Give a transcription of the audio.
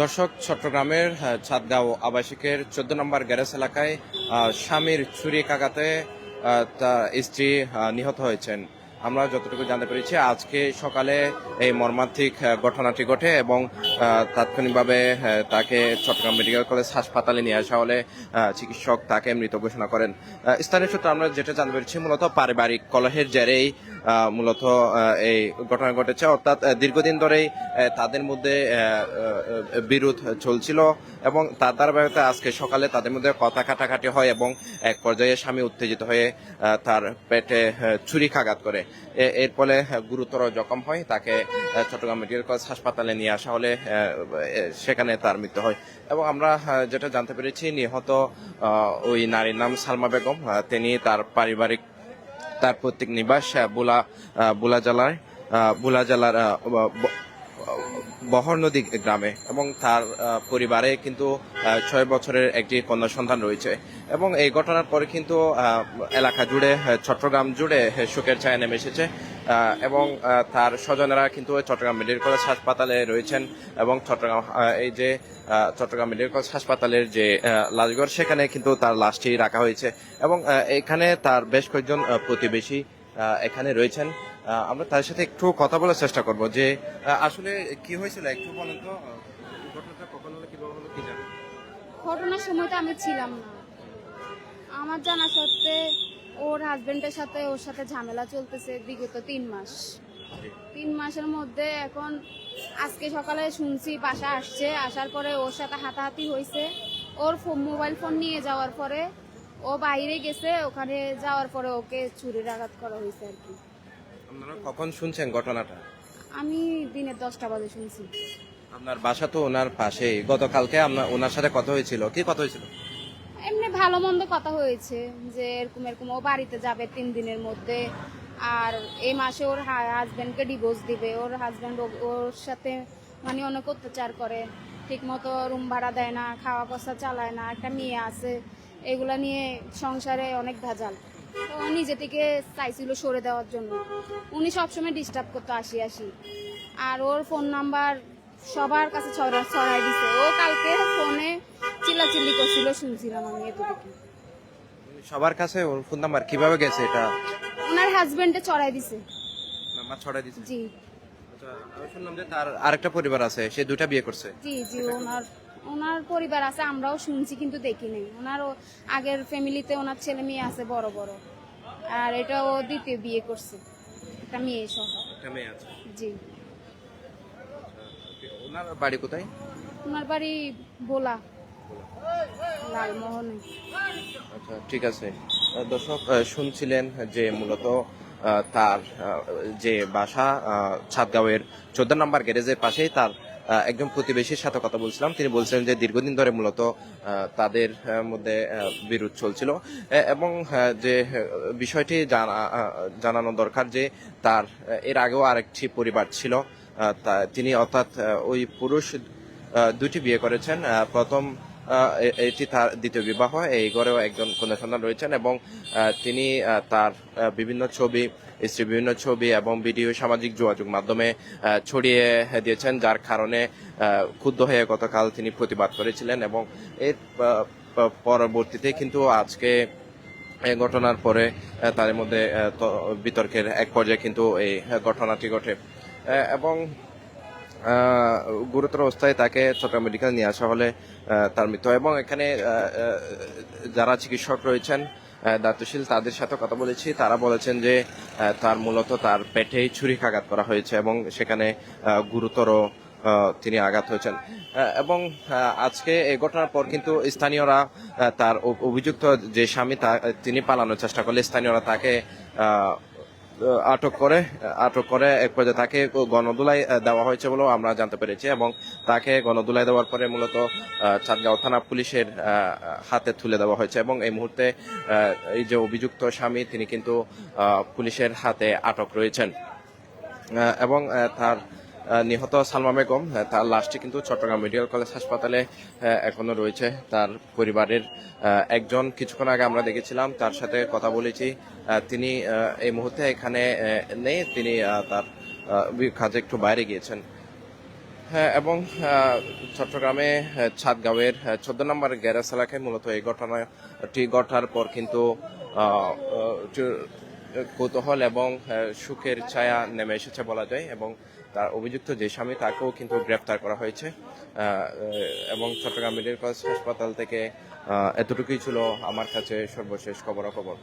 দর্শক, চট্টগ্রামের ছাদগাঁও আবাসিকের চোদ্দ নম্বর গ্যারেজ এলাকায় স্বামীর ছুরি কাকাতে তার স্ত্রী নিহত হয়েছেন। আমরা যতটুকু জানতে পেরেছি, আজকে সকালে এই মর্মান্তিক ঘটনাটি ঘটে এবং তাৎক্ষণিকভাবে তাকে চট্টগ্রাম মেডিকেল কলেজ হাসপাতালে নিয়ে আসা হলে চিকিৎসক তাকে মৃত ঘোষণা করেন। স্থানীয় সূত্রে আমরা যেটা জানতে পেরেছি, মূলত পারিবারিক কলহের জেরেই মূলত এই ঘটনা ঘটেছে। অর্থাৎ দীর্ঘদিন ধরেই তাদের মধ্যে বিরোধ চলছিল এবং তার ধারাবাহিকতা আজকে সকালে তাদের মধ্যে কথা কাটাকাটি হয় এবং এক পর্যায়ে স্বামী উত্তেজিত হয়ে তার পেটে ছুরিকাঘাত করে। এর ফলে গুরুতর জখম হয়। তাকে চট্টগ্রাম মেডিকেল কলেজ হাসপাতালে নিয়ে আসা হলে সেখানে তার মৃত্যু হয়। এবং আমরা যেটা জানতে পেরেছি নিহত ওই নারীর নাম সালমা বেগম। তিনি তার পারিবারিক তার পৈতৃক নিবাস বুলা বুলা আহ, বুলা জেলার আহ, ব- ব- বহর নদী গ্রামে এবং তার পরিবারে কিন্তু ছয় বছরের একটি কন্যা সন্তান রয়েছে। এবং এই ঘটনার পরে কিন্তু এলাকা জুড়ে চট্টগ্রাম জুড়ে শোকের ছায়া নেমে এসেছে। এবং তার স্বজনেরা কিন্তু চট্টগ্রাম মেডিকেল কলেজ হাসপাতালে রয়েছেন এবং চট্টগ্রাম এই যে চট্টগ্রাম মেডিকেল কলেজ হাসপাতালের যে লাশঘর সেখানে কিন্তু তার লাশটি রাখা হয়েছে। এবং এখানে তার বেশ কয়েকজন প্রতিবেশী এখানে রয়েছেন। আমরা তার সাথে একটু কথা বলার চেষ্টা করব যে আসলে কি হয়েছিল? একটু বলেন তো ঘটনাটা কখন হলো কীভাবে হলো কি জানেন? ঘটনার সময় তো আমি ছিলাম না। আমার জানা সত্ত্বে ওর হাজবেন্ডের সাথে ওর সাথে ঝামেলা চলতেছে বিগত তিন মাস। তিন মাসের মধ্যে এখন আজকে সকালে শুনছি বাসা আসছে আসার পরে ওর সাথে হাতাহাতি হয়েছে। ওর ফো- মোবাইল ফোন নিয়ে যাওয়ার পরে ও বাইরে গেছে ওখানে যাওয়ার পরে ওকে ছুরির আঘাত করা হয়েছে আর কি। আপনারা কখন শুনছেন ঘটনাটা? আমি দিনের দশটা বাজে শুনছি। আপনার বাসা তো ওনার পাশেই। গতকালকে আপনার ওনার সাথে কথা হয়েছিল। কি কথা হয়েছিল? এমনি ভালো মন্দ কথা হয়েছে যে এরকম এরকম ও বাড়িতে যাবে তিন দিনের মধ্যে আর এই মাসে ওর হাজব্যান্ডকে ডিভোর্স দিবে। ওর হাজব্যান্ড ওর সাথে মানে অনেক অত্যাচার করে। ঠিক মতো রুম ভাড়া দেয় না খাওয়া পয়সা চালায় না একটা মেয়ে আছে। এগুলা নিয়ে সংসারে অনেক ভেজাল। নিজে থেকে চাইছিল সরে দেওয়ার জন্য। উনি সবসময় ডিস্টার্ব করতো আসি আসি। আর ওর ফোন নাম্বার সবার কাছে ছড়া ছড়াই দিছে। ও কালকে ফোনে চিল্লাচিল্লি করছিল শুনছিলাম আমি এতটুকু। সবার কাছে ওর ফোন নাম্বার কীভাবে গেছে এটা? ওনার হাজবেন্ডে চড়াই দিছে। নাম্বার ছড়াই দিয়েছে জি। আচ্ছা আমি শুনলাম যে তার আরেকটা পরিবার আছে সে দুটা বিয়ে করছে। জি জি ওনার ওনার পরিবার আছে আমরাও শুনছি কিন্তু দেখি নাই। ওনার আগের ফ্যামিলিতে ওনার ছেলে মেয়ে আছে বড় বড়। আর এটা ও দ্বিতীয় বিয়ে করছে। একটা মেয়ে সহ। একটা মেয়ে আছে। জি। ওনার বাড়ি কোথায়? ওনার বাড়ি ভোলা। লালমোহনে। আচ্ছা ঠিক আছে। দর্শক শুনছিলেন যে মূলত তার যে বাসা ছাদগাঁওয়ের চোদ্দ নম্বর গ্যারেজের পাশেই তার একজন প্রতিবেশীর সাথে কথা বলছিলাম। তিনি বলছিলেন যে দীর্ঘদিন ধরে মূলত তাদের মধ্যে বিরোধ চলছিল। এবং যে বিষয়টি জানা জানানো দরকার যে তার এর আগেও আরেকটি পরিবার ছিল। তিনি অর্থাৎ ওই পুরুষ দুটি বিয়ে করেছেন। প্রথম এটি তার দ্বিতীয় বিবাহ। এই ঘরেও একজন কন্যা সন্তান রয়েছেন এবং তিনি তার বিভিন্ন ছবি, স্ত্রী বিভিন্ন ছবি এবং ভিডিও সামাজিক যোগাযোগ মাধ্যমে ছড়িয়ে দিয়েছেন, যার কারণে ক্ষুব্ধ হয়ে গতকাল তিনি প্রতিবাদ করেছিলেন এবং এর পরবর্তীতে কিন্তু আজকে ঘটনার পরে তাদের মধ্যে বিতর্কের এক পর্যায়ে কিন্তু এই ঘটনাটি ঘটে। এবং গুরুতর অবস্থায় তাকে চট্টগ্রাম মেডিকেল নিয়ে আসা হলে তার মৃত্যু এবং এখানে যারা চিকিৎসক রয়েছেন দায়িত্বশীল তাদের সাথে কথা বলেছি। তারা বলেছেন যে তার মূলত তার পেটেই ছুরিকাঘাত করা হয়েছে এবং সেখানে গুরুতর তিনি আঘাত হয়েছেন। এবং আজকে এই ঘটনার পর কিন্তু স্থানীয়রা তার অভিযুক্ত যে স্বামী তিনি পালানোর চেষ্টা করলে স্থানীয়রা তাকে আটক করে আটক করে এক পর্যায়ে তাকে গণদুলাই দেওয়া হয়েছে বলেও আমরা জানতে পেরেছি এবং তাকে গণদুলাই দেওয়ার পরে মূলত চাঁদগাঁও থানা পুলিশের হাতে তুলে দেওয়া হয়েছে এবং এই মুহূর্তে এই যে অভিযুক্ত স্বামী তিনি কিন্তু পুলিশের হাতে আটক রয়েছেন। এবং তার নিহত সালমা বেগম তার লাশটি কিন্তু চট্টগ্রাম মেডিকেল কলেজ হাসপাতালে এখনও রয়েছে। তার পরিবারের একজন, কিছুক্ষণ আগে আমরা দেখেছিলাম, তার সাথে কথা বলেছি। তিনি এই মুহূর্তে এখানে নেই। তিনি তার কাজে একটু বাইরে গিয়েছেন। হ্যাঁ এবং চট্টগ্রামে ছাদগাঁওয়ের চোদ্দ নম্বর গ্যারেজ এলাকায় মূলত এই ঘটনাটি ঘটার পর কিন্তু কৌতূহল এবং সুখের ছায়া নেমে এসেছে বলা যায়। এবং তার অভিযুক্ত যে স্বামী, তাকেও কিন্তু গ্রেপ্তার করা হয়েছে। এবং চট্টগ্রাম মেডিকেল কলেজ হাসপাতাল থেকে এতটুকুই ছিল আমার কাছে সর্বশেষ খবরাখবর।